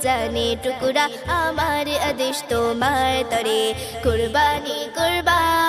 জানে টুকুরা আমার আদেশ তোমার তরে। কুরবানি কুরবানি।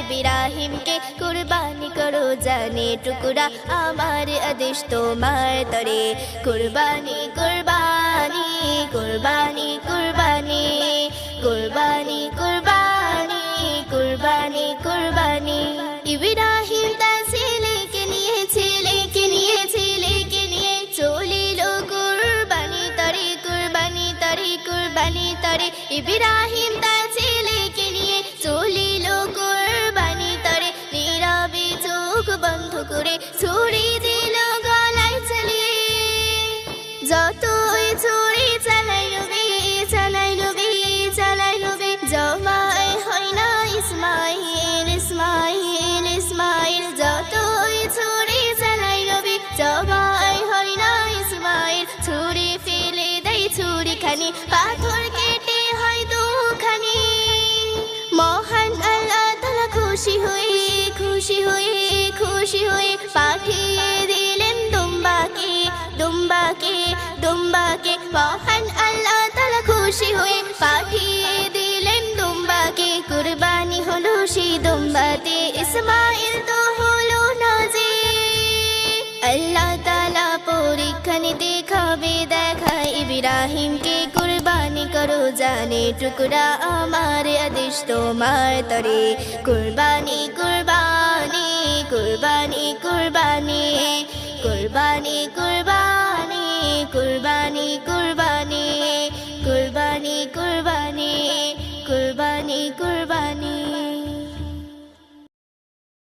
ইব্রাহিমকে কুরবানি করো, জানে টুকুরা আমার আদেশ তোমার তরে। কুরবানি কুরবানি কুরবানি কুরবানি কুরবানি কুরবানি কুরবানি কুরবানি। ইব্রাহিম তার ছেলেকে নিয়ে ছেলেকে নিয়ে ছেলেকে নিয়ে চলিল কুরবানি তরে কুরবানি তরে কুরবানি তরে। ইব্রাহিম তার বন্ধ করে ছুরি দিল, গলায় চালিয়ে। যতই ছুরি চালাই নবে চালাই নবে চালাই নবে জমায় হয় না ইসমাইল ইসমাইল ইসমাইল। যতই ছুরি চালাই নবে জমায় হয় না ইসমাইল। ছুরি ফেলে দেয় ছুরি খানি পাথর কেটে হয় দুখানি। মহান আল্লাহ তালা খুশি হয়ে মহান আল্লাহ তালা খুশি হয়ে পাঠিয়ে দিলেন দুম্বাকে। কুরবানি হলো সেই দুম্বাতে। ইসমাইল তো হলো না যে আল্লাহ তালা পরীক্ষা নিতে খাবে দেখা। ইব্রাহিমকে কুরবানি করো জানে টুকরা আমার আদেশ তোমার তরে। কুরবানি কুরবানি